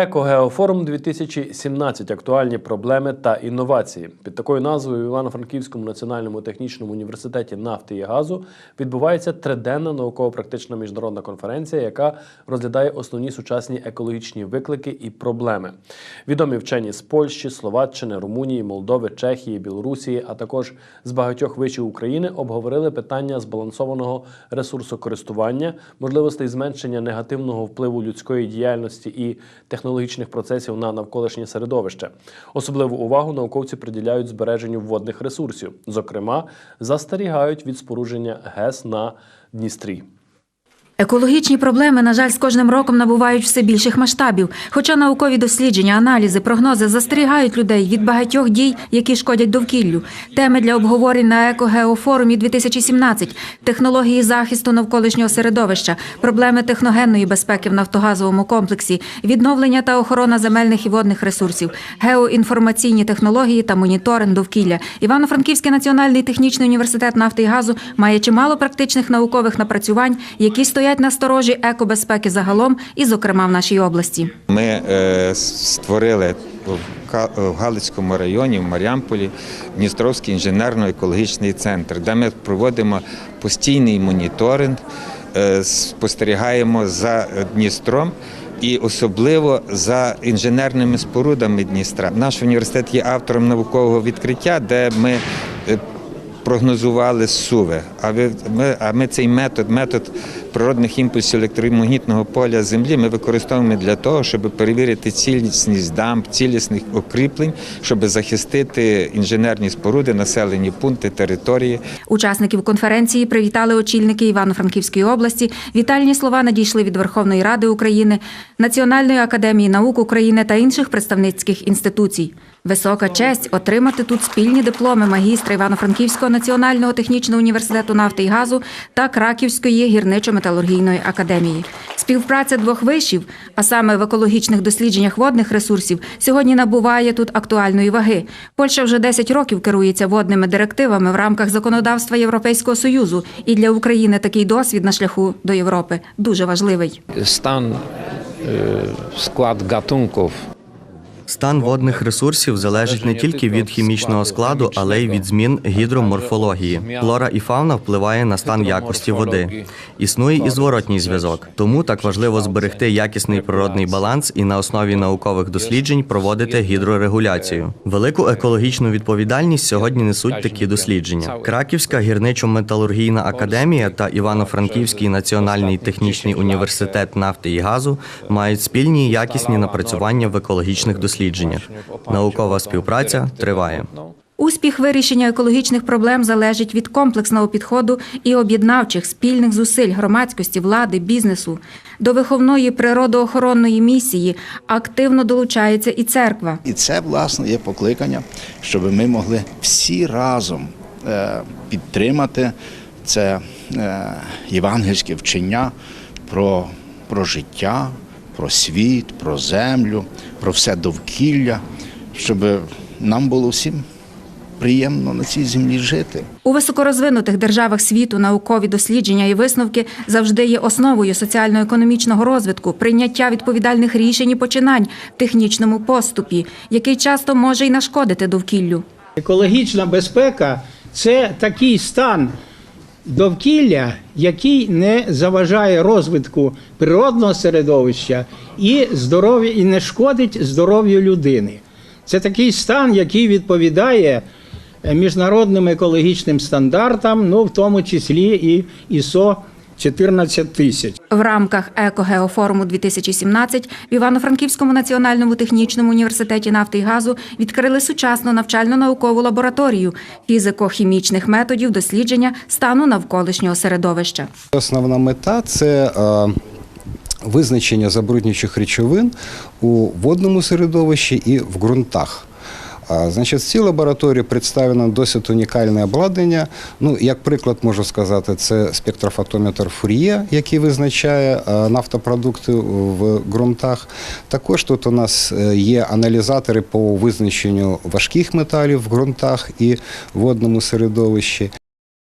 Екогеофорум 2017 актуальні проблеми та інновації. Під такою назвою в Івано-Франківському національному технічному університеті нафти і газу відбувається триденна науково-практична міжнародна конференція, яка розглядає основні сучасні екологічні виклики і проблеми. Відомі вчені з Польщі, Словаччини, Румунії, Молдови, Чехії, Білорусі, а також з багатьох вишів України обговорили питання збалансованого ресурсокористування, можливостей зменшення негативного впливу людської діяльності і технологічних процесів на навколишнє середовище. Особливу увагу науковці приділяють збереженню водних ресурсів. Зокрема, застерігають від спорудження ГЕС на Дністрі. Екологічні проблеми, на жаль, з кожним роком набувають все більших масштабів. Хоча наукові дослідження, аналізи, прогнози застерігають людей від багатьох дій, які шкодять довкіллю. Теми для обговорень на екогеофорумі 2017 технології захисту навколишнього середовища, проблеми техногенної безпеки в нафтогазовому комплексі, відновлення та охорона земельних і водних ресурсів, геоінформаційні технології та моніторинг довкілля. Івано-Франківський національний технічний університет нафти і газу має чимало практичних наукових напрацювань, які стоять на сторожі екобезпеки загалом, і, зокрема, в нашій області. Ми е, створили в Галицькому районі, в Маріамполі, Дністровський інженерно-екологічний центр, де ми проводимо постійний моніторинг, е, спостерігаємо за Дністром. І особливо за інженерними спорудами Дністра. Наш університет є автором наукового відкриття, де ми е, прогнозували суви. А ми цей метод, метод природних імпульсів електромагнітного поля Землі, ми використовуємо для того, щоб перевірити цілісність дамб, цілісних укріплень, щоб захистити інженерні споруди, населені пункти, території. Учасників конференції привітали очільники Івано-Франківської області. Вітальні слова надійшли від Верховної Ради України, Національної академії наук України та інших представницьких інституцій. Висока честь отримати тут спільні дипломи магістра Івано-Франківського національного технічного університету нафти і газу та Краківської гірничо-металургійної академії. Співпраця двох вишів, а саме в екологічних дослідженнях водних ресурсів, сьогодні набуває тут актуальної ваги. Польща вже 10 років керується водними директивами в рамках законодавства Європейського союзу, і для України такий досвід на шляху до Європи дуже важливий. stan, y, skład gatunków Стан водних ресурсів залежить не тільки від хімічного складу, але й від змін гідроморфології. Флора і фауна впливає на стан якості води. Існує і зворотній зв'язок. Тому так важливо зберегти якісний природний баланс і на основі наукових досліджень проводити гідрорегуляцію. Велику екологічну відповідальність сьогодні несуть такі дослідження. Краківська гірничо-металургійна академія та Івано-Франківський національний технічний університет нафти і газу мають спільні якісні напрацювання в екологічних дослідженнях. Наукова співпраця триває. Успіх вирішення екологічних проблем залежить від комплексного підходу і об'єднавчих спільних зусиль громадськості, влади, бізнесу. До виховної природоохоронної місії активно долучається і церква. І це власне є покликання, щоб ми могли всі разом е, підтримати це е, євангельське вчення про, про життя, про світ, про землю, про все довкілля, щоб нам було всім приємно на цій землі жити. У високорозвинутих державах світу наукові дослідження і висновки завжди є основою соціально-економічного розвитку, прийняття відповідальних рішень і починань в технічному поступі, який часто може й нашкодити довкіллю. Екологічна безпека це такий стан довкілля, який не заважає розвитку природного середовища і здоров'я, і не шкодить здоров'ю людини. Це такий стан, який відповідає е, міжнародним екологічним стандартам, ну в тому числі і ISO 14 тисяч. В рамках екогеофоруму 2017 в Івано-Франківському національному технічному університеті нафти і газу відкрили сучасну навчально-наукову лабораторію фізико-хімічних методів дослідження стану навколишнього середовища. Основна мета це е, визначення забруднюючих речовин у водному середовищі і в ґрунтах. Значить, в цій лабораторії представлено досить унікальне обладнання. Ну, як приклад можу сказати, це спектрофотометр Фур'є, який визначає нафтопродукти в ґрунтах. Також тут у нас е, є аналізатори по визначенню важких металів в ґрунтах і водному середовищі.